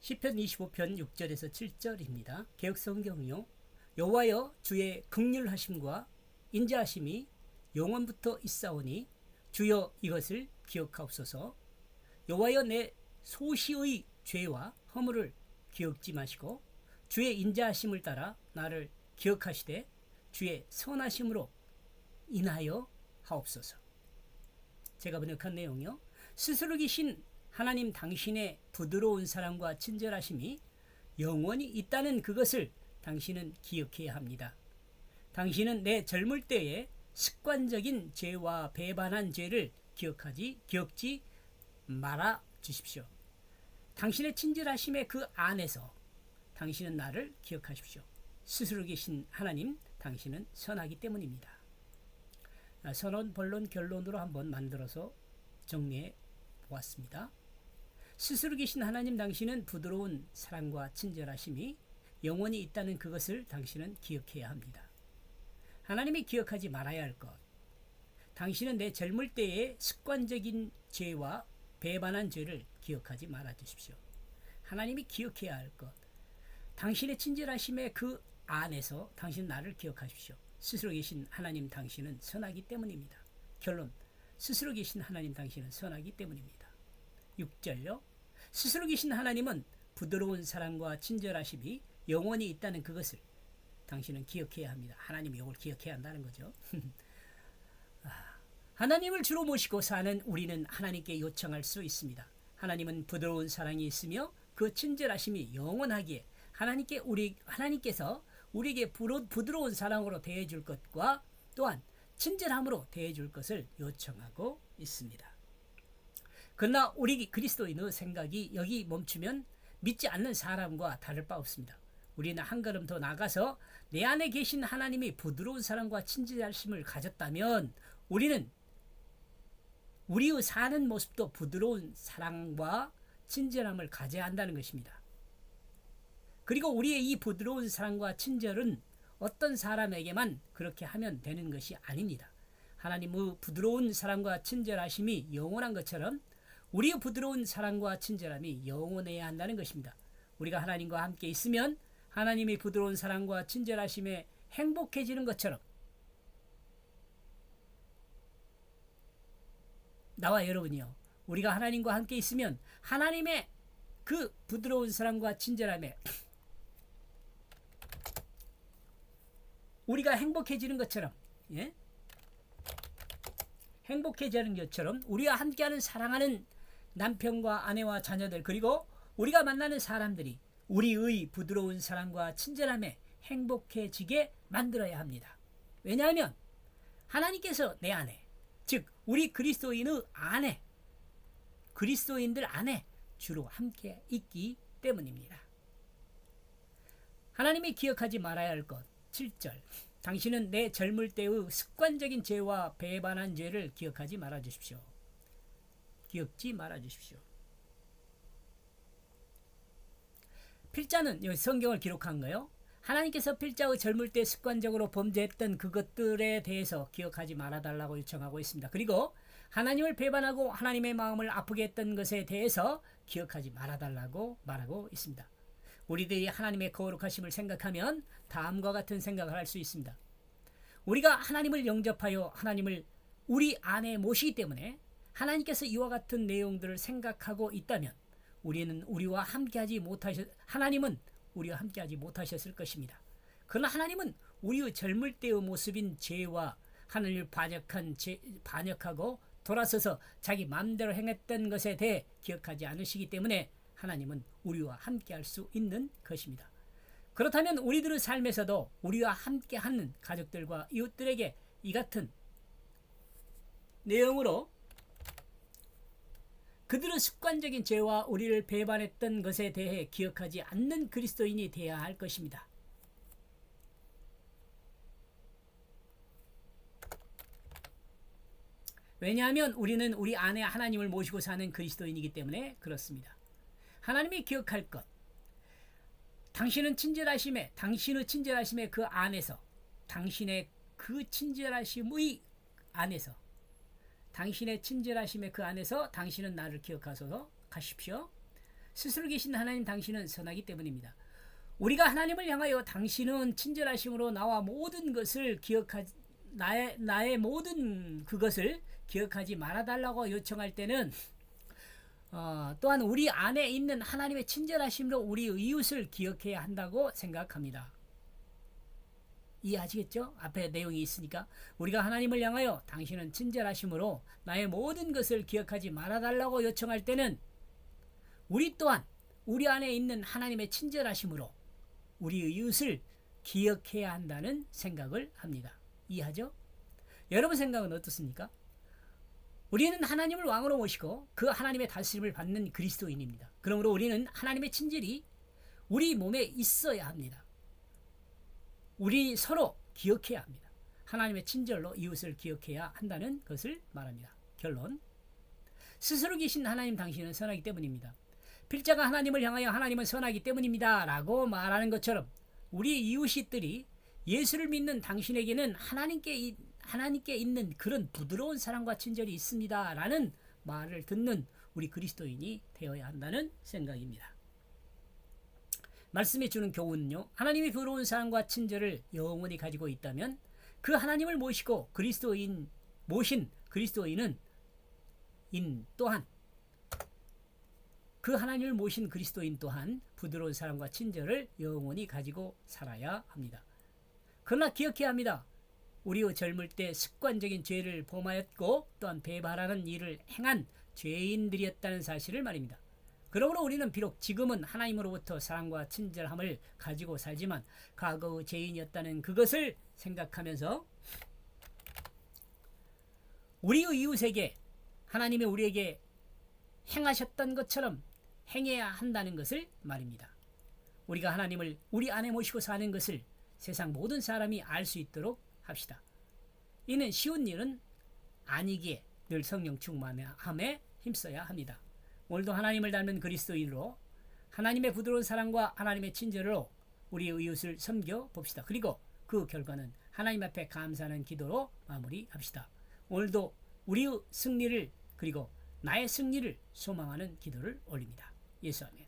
시편 25편 6절에서 7절입니다. 개혁 성경요. 여호와여 주의 극률하심과 인자하심이 영원부터 있사오니 주여 이것을 기억하옵소서. 여호와여 내 소시의 죄와 허물을 기억지 마시고 주의 인자하심을 따라 나를 기억하시되 주의 선하심으로 인하여 하옵소서. 제가 번역한 내용이요. 스스로 계신 하나님 당신의 부드러운 사랑과 친절하심이 영원히 있다는 그것을 당신은 기억해야 합니다. 당신은 내 젊을 때의 습관적인 죄와 배반한 죄를 기억하지 기억지 말아 주십시오. 당신의 친절하심의 그 안에서 당신은 나를 기억하십시오. 스스로 계신 하나님, 당신은 선하기 때문입니다. 아, 선언, 본론, 결론으로 한번 만들어서 정리해 보았습니다. 스스로 계신 하나님 당신은 부드러운 사랑과 친절하심이 영원히 있다는 그것을 당신은 기억해야 합니다. 하나님이 기억하지 말아야 할 것. 당신은 내 젊을 때의 습관적인 죄와 배반한 죄를 기억하지 말아 주십시오. 하나님이 기억해야 할 것. 당신의 친절하심의 그 안에서 당신 나를 기억하십시오. 스스로 계신 하나님 당신은 선하기 때문입니다. 결론. 스스로 계신 하나님 당신은 선하기 때문입니다. 6절요. 스스로 계신 하나님은 부드러운 사랑과 친절하심이 영원히 있다는 그것을 당신은 기억해야 합니다. 하나님이 이걸 기억해야 한다는 거죠. 아, 하나님을 주로 모시고 사는 우리는 하나님께 요청할 수 있습니다. 하나님은 부드러운 사랑이 있으며 그 친절하심이 영원하기에 하나님께 우리 하나님께서 우리에게 부드러운 사랑으로 대해 줄 것과 또한 친절함으로 대해 줄 것을 요청하고 있습니다. 그러나 우리 그리스도인의 생각이 여기 멈추면 믿지 않는 사람과 다를 바 없습니다. 우리는 한 걸음 더 나가서 내 안에 계신 하나님이 부드러운 사랑과 친절하심을 가졌다면 우리는 우리의 사는 모습도 부드러운 사랑과 친절함을 가져야 한다는 것입니다. 그리고 우리의 이 부드러운 사랑과 친절은 어떤 사람에게만 그렇게 하면 되는 것이 아닙니다. 하나님의 부드러운 사랑과 친절하심이 영원한 것처럼 우리의 부드러운 사랑과 친절함이 영원해야 한다는 것입니다. 우리가 하나님과 함께 있으면 하나님의 부드러운 사랑과 친절하심에 행복해지는 것처럼 나와 여러분이요. 우리가 하나님과 함께 있으면 하나님의 그 부드러운 사랑과 친절함에 우리가 행복해지는 것처럼 예? 행복해지는 것처럼 우리와 함께하는 사랑하는 남편과 아내와 자녀들 그리고 우리가 만나는 사람들이 우리의 부드러운 사랑과 친절함에 행복해지게 만들어야 합니다. 왜냐하면 하나님께서 내 안에 즉 우리 그리스도인의 안에 그리스도인들 안에 주로 함께 있기 때문입니다. 하나님이 기억하지 말아야 할 것 7절 당신은 내 젊을 때의 습관적인 죄와 배반한 죄를 기억하지 말아 주십시오. 기억지 말아 주십시오. 필자는 여기 성경을 기록한 거요. 하나님께서 필자의 젊을 때 습관적으로 범죄했던 그것들에 대해서 기억하지 말아달라고 요청하고 있습니다. 그리고 하나님을 배반하고 하나님의 마음을 아프게 했던 것에 대해서 기억하지 말아달라고 말하고 있습니다. 우리들이 하나님의 거룩하심을 생각하면 다음과 같은 생각을 할 수 있습니다. 우리가 하나님을 영접하여 하나님을 우리 안에 모시기 때문에 하나님께서 이와 같은 내용들을 생각하고 있다면 우리는 우리와 함께하지 못하셨 하나님은 우리와 함께하지 못하셨을 것입니다. 그러나 하나님은 우리의 젊을 때의 모습인 죄와 하늘을 반역한 죄, 반역하고 돌아서서 자기 마음대로 행했던 것에 대해 기억하지 않으시기 때문에 하나님은 우리와 함께할 수 있는 것입니다. 그렇다면 우리들의 삶에서도 우리와 함께하는 가족들과 이웃들에게 이 같은 내용으로 그들의 습관적인 죄와 우리를 배반했던 것에 대해 기억하지 않는 그리스도인이 되어야 할 것입니다. 왜냐하면 우리는 우리 안에 하나님을 모시고 사는 그리스도인이기 때문에 그렇습니다. 하나님이 기억할 것. 당신은 친절하심에, 당신의 친절하심에 그 안에서, 당신의 그 친절하심의 안에서 당신의 친절하심의 그 안에서 당신은 나를 기억하소서 가십시오. 스스로 계신 하나님 당신은 선하기 때문입니다. 우리가 하나님을 향하여 당신은 친절하심으로 나와 모든 것을 기억하지 나의 나의 모든 그것을 기억하지 말아 달라고 요청할 때는 어, 또한 우리 안에 있는 하나님의 친절하심으로 우리 이웃을 기억해야 한다고 생각합니다. 이해하시겠죠? 앞에 내용이 있으니까 우리가 하나님을 향하여 당신은 친절하심으로 나의 모든 것을 기억하지 말아달라고 요청할 때는 우리 또한 우리 안에 있는 하나님의 친절하심으로 우리 이웃을 기억해야 한다는 생각을 합니다. 이해하죠? 여러분 생각은 어떻습니까? 우리는 하나님을 왕으로 모시고 그 하나님의 다스림을 받는 그리스도인입니다. 그러므로 우리는 하나님의 친절이 우리 몸에 있어야 합니다. 우리 서로 기억해야 합니다. 하나님의 친절로 이웃을 기억해야 한다는 것을 말합니다. 결론. 스스로 계신 하나님 당신은 선하기 때문입니다. 필자가 하나님을 향하여 하나님은 선하기 때문입니다. 라고 말하는 것처럼 우리 이웃들이 예수를 믿는 당신에게는 하나님께, 이- 하나님께 있는 그런 부드러운 사랑과 친절이 있습니다. 라는 말을 듣는 우리 그리스도인이 되어야 한다는 생각입니다. 말씀해 주는 교훈은요. 하나님이 부러운 사랑과 친절을 영원히 가지고 있다면 그 하나님을 모시고 그리스도인 모신 그리스도인은 인 또한 그 하나님을 모신 그리스도인 또한 부드러운 사랑과 친절을 영원히 가지고 살아야 합니다. 그러나 기억해야 합니다. 우리의 젊을 때 습관적인 죄를 범하였고 또한 배반하는 일을 행한 죄인들이었다는 사실을 말입니다. 그러므로 우리는 비록 지금은 하나님으로부터 사랑과 친절함을 가지고 살지만 과거의 죄인이었다는 그것을 생각하면서 우리의 이웃에게 하나님이 우리에게 행하셨던 것처럼 행해야 한다는 것을 말입니다. 우리가 하나님을 우리 안에 모시고 사는 것을 세상 모든 사람이 알 수 있도록 합시다. 이는 쉬운 일은 아니기에 늘 성령 충만함에 힘써야 합니다. 오늘도 하나님을 닮은 그리스도인으로 하나님의 부드러운 사랑과 하나님의 친절로 우리의 이웃을 섬겨 봅시다. 그리고 그 결과는 하나님 앞에 감사하는 기도로 마무리합시다. 오늘도 우리의 승리를 그리고 나의 승리를 소망하는 기도를 올립니다. 예수아멘.